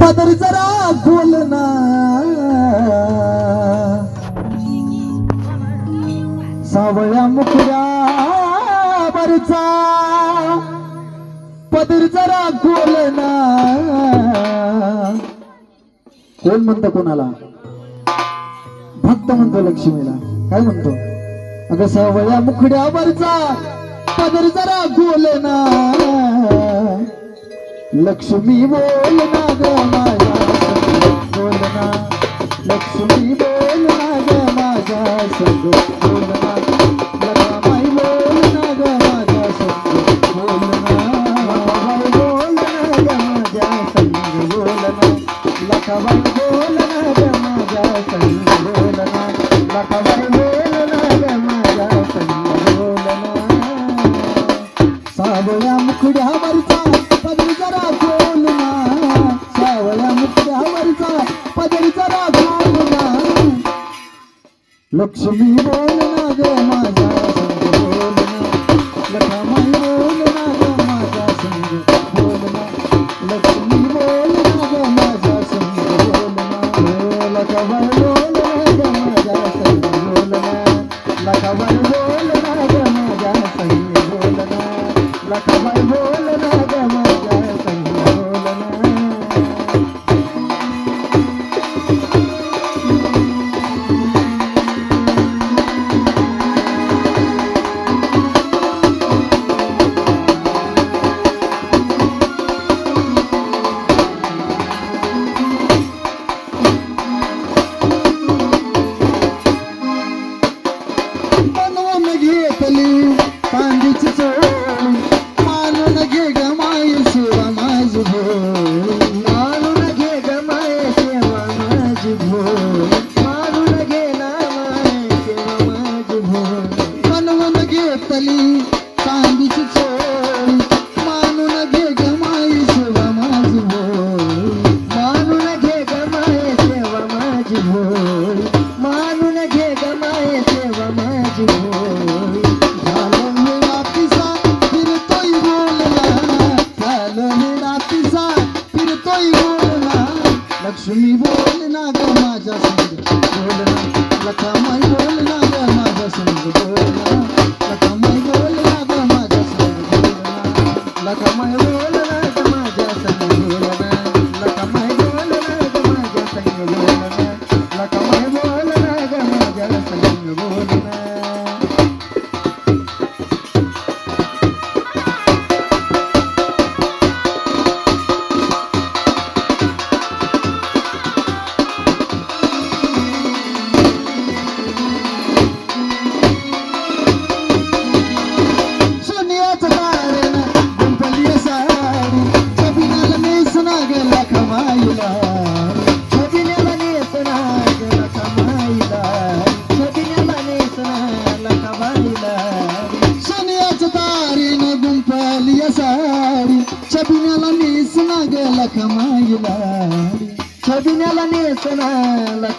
पदर जरा बोलना सावळ्या मुखऱ्या वरचा पदर जरा बोलना कोण म्हणतं कोणाला? भक्त म्हणतो लक्ष्मीला. काय म्हणतो? अगं सावळ्या मुखड्यावरचा पदर जरा बोलना लक्ष्मी बोल ना ग माझ्या संग बोलना लक्ष्मी संग बोलना लक्ष्मी बोल ना ग माझ्या संग बोलना लखाबाई बोल ना ग माझ्या संग बोलना लखाबाई लक्ष्मी बोलना ग माझ्या संग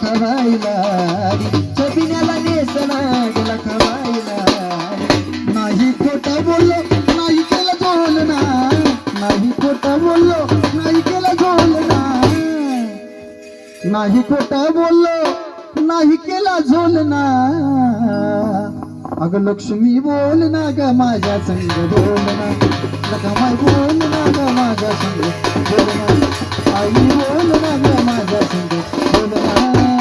लखवाईला छबिनाला नेसना गेला खवाईला नाही खोटं बोललो नाही केलं झोलना नाही खोटं बोललो नाही केलं झोलना नाही खोटं बोललो नाही केला झोलना अगं लक्ष्मी बोल ना ग माझ्या संग बोलना लखमाई बोल ना ग माझ्या संग बोलना आई बोल ना ग माझ्या संग बोलना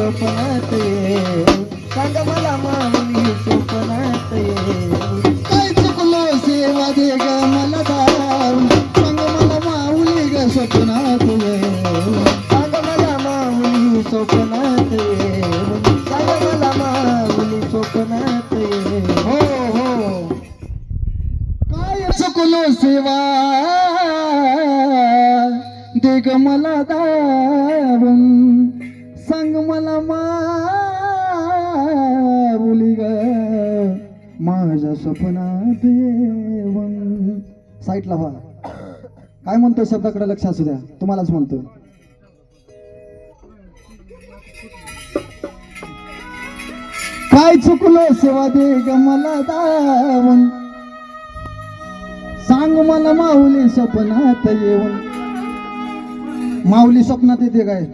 स्वप्नात सांग मला माऊली स्वप्नात काय चुकलो सेवा दे ग मला दारू सांग मला माऊली ग स्वप्नात सांग मला माऊली स्वप्नात सांग मला माऊली स्वप्नात हो हो. काय चुकलो सेवा दे ग मला दार सपना देवन. साईटला व्हा काय म्हणतोय शब्दाकडे लक्ष असू द्या. तुम्हालाच म्हणतोय. काय चुकलो सेवा दे ग मला दावन? सांग मला माऊली स्वप्नात येऊन. माऊली स्वप्नात येते काय?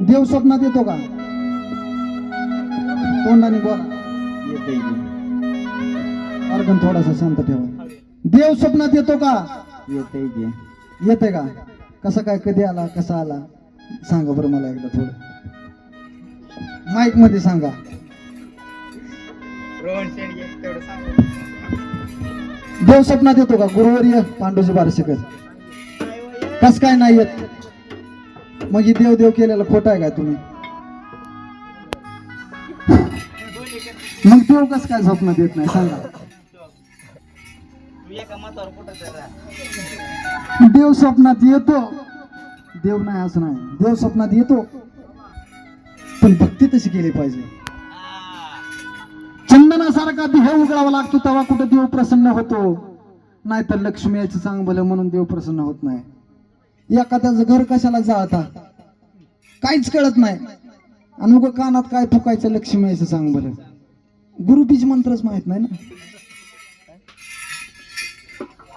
देव स्वप्नात येतो का? तोंडाने बोला. अर्गन थोडासा शांत ठेवा. देव स्वप्नात येतो का? येते की. येते का? कसा काय कधी आला कसा आला? सांगा बरं मला एकदा थोडं. माईकमध्ये सांगा. देव स्वप्नात येतो का? गुरुवर्य पांडुजी बारशेकर. कस काय नाही येत? मग ही देव देव केलेलं खोट आहे काय तुम्ही? मग देव कस काय स्वप्नात येत नाही? सांगा. देव स्वप्नात येतो. देव नाही असं नाही. देव स्वप्नात येतो. पण भक्ती तशी केली पाहिजे. चंदनासारखा देह उघडावा लागतो तेव्हा कुठं देव प्रसन्न होतो. नाहीतर लक्ष्मी याचं चांग भलं म्हणून देव प्रसन्न होत नाही. एखाद्याचं घर कशाला जाळता? काहीच कळत नाही. आणि उगं कानात काय फुकायचं लक्ष्मी याचं चांग भलं गुरुबीज मंत्रच माहीत नाही ना?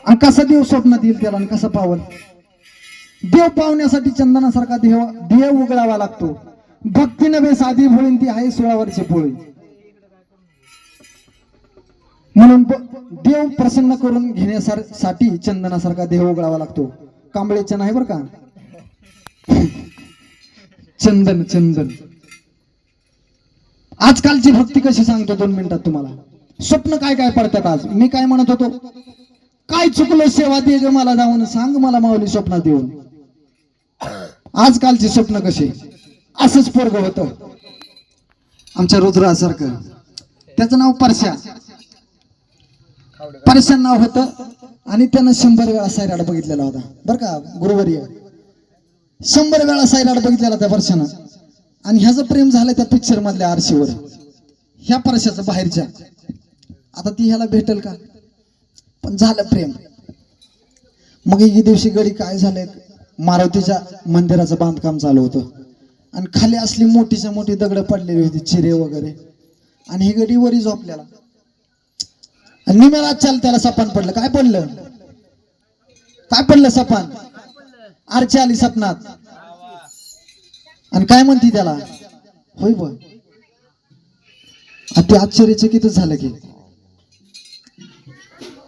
आणि कसा देव स्वप्नात येईल त्याला आणि कसा पावल देव पावण्यासाठी चंदनासारखा देव देव उघडावा लागतो. भक्ती नव्हे साधी भोळीन ती आहे सोळा वर्षे पोळी म्हणून देव प्रसन्न करून घेण्यासाठी चंदनासारखा देव उघडावा लागतो. कांबळेच्या नाही बर का? चंदन चंदन. आजकालची भक्ती कशी सांगतो दोन मिनिटात तुम्हाला? स्वप्न काय काय पडतात आज? मी काय म्हणत होतो? काय चुकलं सेवा दे ग मला जाऊन? सांग मला माऊली स्वप्न देऊन आजकालची स्वप्न कशी असंच पोरग होत. आमच्या रुद्रासारखं. त्याचं नाव परशा परशा नाव होतं आणि त्यानं शंभर वेळा सायराड बघितलेला होता. बरं का गुरुवारी शंभर वेळा सायराड बघितलेला त्या परशानं आणि ह्याचं प्रेम झालं त्या पिक्चर मधल्या आरशीवर. ह्या परशाचं बाहेरच्या. आता ती ह्याला भेटेल का? पण झालं प्रेम. मग एके दिवशी गडी काय झालंय मारुतीच्या मंदिराचं बांधकाम चालू होतं. आणि खाली असली मोठीच्या मोठी दगड पडलेली होती चिरे वगैरे. आणि ही गडी वरी झोपल्याला आणि मला चाल त्याला सपान पडलं. काय पडलं? काय पडलं सपान? आरची आली सपनात. आणि काय म्हणती त्याला? होय बघ. ते आश्चर्यचकितच झालं की.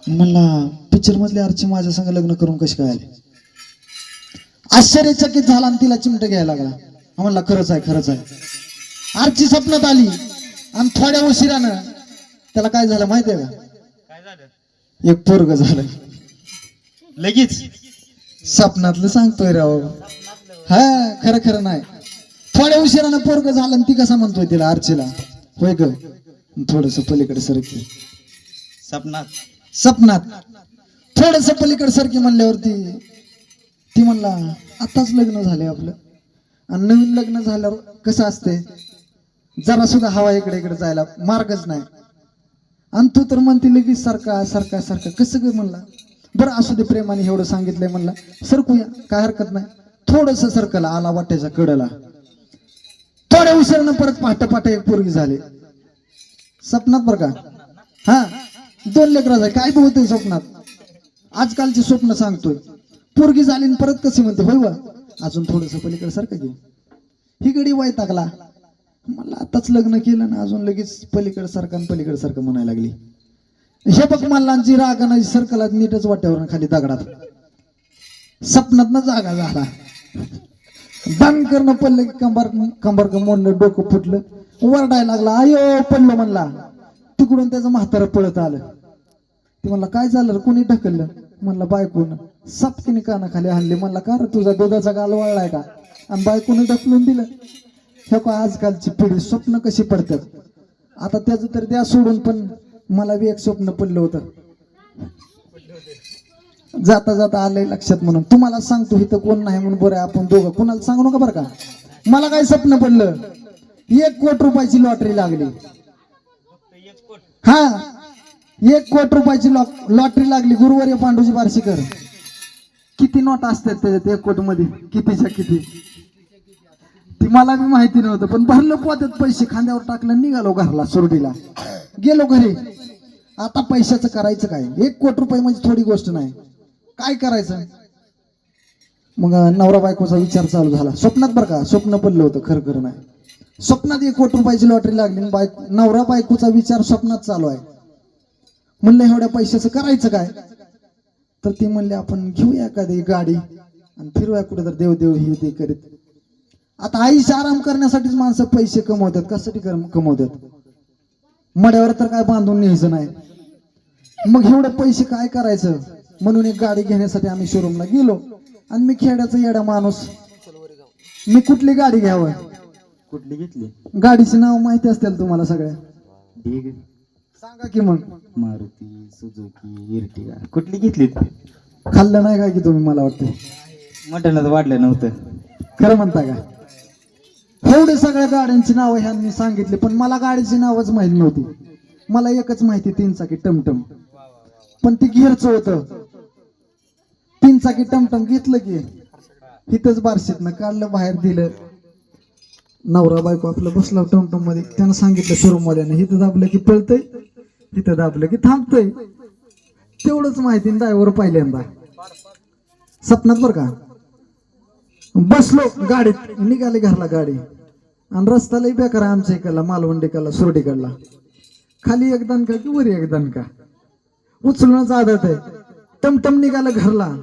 म्हणला पिक्चर मधले आरची माझ्या संग लग्न करून कशी काय आली? आश्चर्यचकित झाला आणि तिला चिमट घ्यायला लागला. म्हणला खरंच आहे खरंच आहे. आरची स्वप्नात आली आणि थोड्या उशिरानं त्याला काय झालं माहितीये का? काय झालं? एक पोरग झालं. लगेच? स्वप्नातलं सांगतोय राव. हा खरं खरं नाही. थोड्या उशिरानं पोरग झालं आणि ती कसा म्हणतोय तिला आरचीला होय ग. थोडस पलीकडे सरकी सपनात. सपनात. थोडस पलीकडे सारखी म्हणल्यावरती ती म्हणला आताच लग्न झाले आपलं. आणि नवीन लग्न झाल्यावर कसं असते जरा सुद्धा हवा इकडे इकडे जायला मार्गच नाही. आणि तू तर म्हणते लगेच सारखा सारखा सारखा. कसं काय म्हणला? बरं असू दे प्रेमाने एवढं सांगितलंय म्हणला. सरकूया काय हरकत नाही. थोडस सरकला आला वाट्याच्या कडला. थोड्या उशिरानं परत पहाटे पहाटे एक पोरगी झाली. सपनात बरं का? हा. दोन लेकराचं आहे काय बोलतोय स्वप्नात? आजकालची स्वप्न सांगतोय. पोरगी झाली आणि परत कशी म्हणते होय अजून थोडस पलीकडे सारखं घेऊ ही गडी वाय टाकला. मला आताच लग्न केलं ना अजून लगेच पलीकडे सारखं आणि पलीकडे सारखं म्हणायला लागली. हे बघ मल्लांची रागानाची सरकला नीटच वाट्यावर खाली दगडात. सपनात ना जागा झाला. बंद करणं पडलं की कंबर कंबर मोडलं डोकं फुटलं. वरडायला लागला अयो पडलं म्हणला. तिकडून त्याचं म्हातारं पळत आलं. ते म्हणला काय झालं रे? कोणी ढकललं? म्हणला बायकोनं. सपकीने कानाखाली हल्ले म्हणला का रे तुझा दुधाचा गाल वळलाय का? आणि बायकोनं ढकलून दिलं. हे का आजकालची पिढी स्वप्न कशी पडतात. आता त्याचं तर द्या सोडून पण मला बी एक स्वप्न पडलं होतं. जाता जाता आलंय लक्षात म्हणून. तुम्हाला सांगतो इथं कोण नाही म्हणून बरं आपण दोघं. कोणाला सांगू नका बरं का? मला काय स्वप्न पडलं? एक कोटी रुपयाची लॉटरी लागली. हा एक कोट रुपयाची लॉ- लॉटरी लागली. गुरुवारी पांडूजी बारशीकर. किती नोट असतात त्याच्यात एक कोटमध्ये कितीच्या किती? ती मला बी माहिती नव्हतं पण भरलं पोत्यात पैसे. खांद्यावर टाकलं निघालो घरला सुरडीला. गेलो घरी. आता पैशाचं करायचं काय? एक कोट रुपये म्हणजे थोडी गोष्ट नाही. काय करायचं? मग नवरा बायकोचा विचार चालू झाला. स्वप्नात बरं का? स्वप्न पडलं होतं खरं खरं नाही. स्वप्नात एक कोटी रुपयाची लॉटरी लागली बायक बायको नवरा बायकोचा विचार स्वप्नात चालू आहे. म्हणलं एवढ्या पैशाचं करायचं काय? तर ते म्हणले आपण घेऊया एखादी गाडी आणि फिरूया कुठे तर देव देव हे ते करीत. आता आईशी आराम करण्यासाठीच माणसं पैसे कमवतात. कशासाठी कमवतात? मड्यावर तर काय बांधून न्यायचं नाही. मग एवढे पैसे काय करायचं? म्हणून एक गाडी घेण्यासाठी आम्ही शोरूमला गेलो आणि मी खेड्याचा येडा माणूस. मी कुठली गाडी घ्यावं? कुठली घेतली? गाडीचे नाव माहिती असतील तुम्हाला सगळ्या. ढीग. सांगा की मग. मारुती सुझुकी इर्टिगा कुठली घेतली? खाल्लं नाही काय की तुम्ही मला वाटतं? मटणच वाढलं नव्हतं. खरं म्हणता का? एवढे सगळ्या गाड्यांची नावं ह्यांनी सांगितली पण मला गाडीची नावच माहीत नव्हती. मला एकच माहिती तीन चाकी टमटम. पण ती गिअरचं होतं. तीन चाकी टमटम घेतलं की इथंच बारशीतनं काढलं बाहेर दिलं. नवरा बायको आपलं बसला टमटममध्ये. त्यानं सांगितलं शोरूमवाल्याने हिथं इथं दाबलं की पळतय इथं दाबलं की थांबतय. तेवढंच माहिती ड्रायव्हर पहिल्यांदा. सपनात बरं का? बसलो गाडीत निघाली घरला गाडी. आणि रस्ता लय बेकार आमच्या इकडला मालवंडीकडला सुरडीकडला खाली एक दणका की वरी एक दणका. उचलूनच आदत आहे. टमटम निघालं घरला.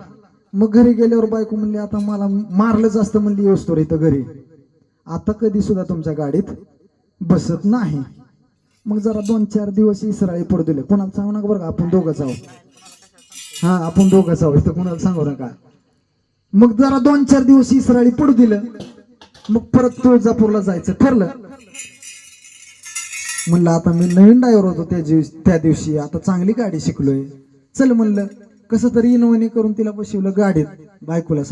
मग घरी गेल्यावर बायको म्हणली आता मला मारलं असतं म्हणली येऊस इथं घरी. आता कधी सुद्धा तुमच्या गाडीत बसत नाही. मग जरा दोन चार दिवस इसराळी पडू दिले. कोणाला सांगू नका बरं का? आपण दोघं जाऊ हा आपण दोघं जाऊ इथं कोणाला सांगू नका? मग जरा दोन चार दिवस इसराळी पडू दिलं. मग परत तुळजापूरला जायचं ठरलं. म्हणलं आता मी नवीन ड्रायव्हर होतो त्या दिवशी त्या दिवशी. आता चांगली गाडी शिकलोय. चल म्हणलं कसं तरी इनवणी करून तिला बसवलं गाडीत. बायकोला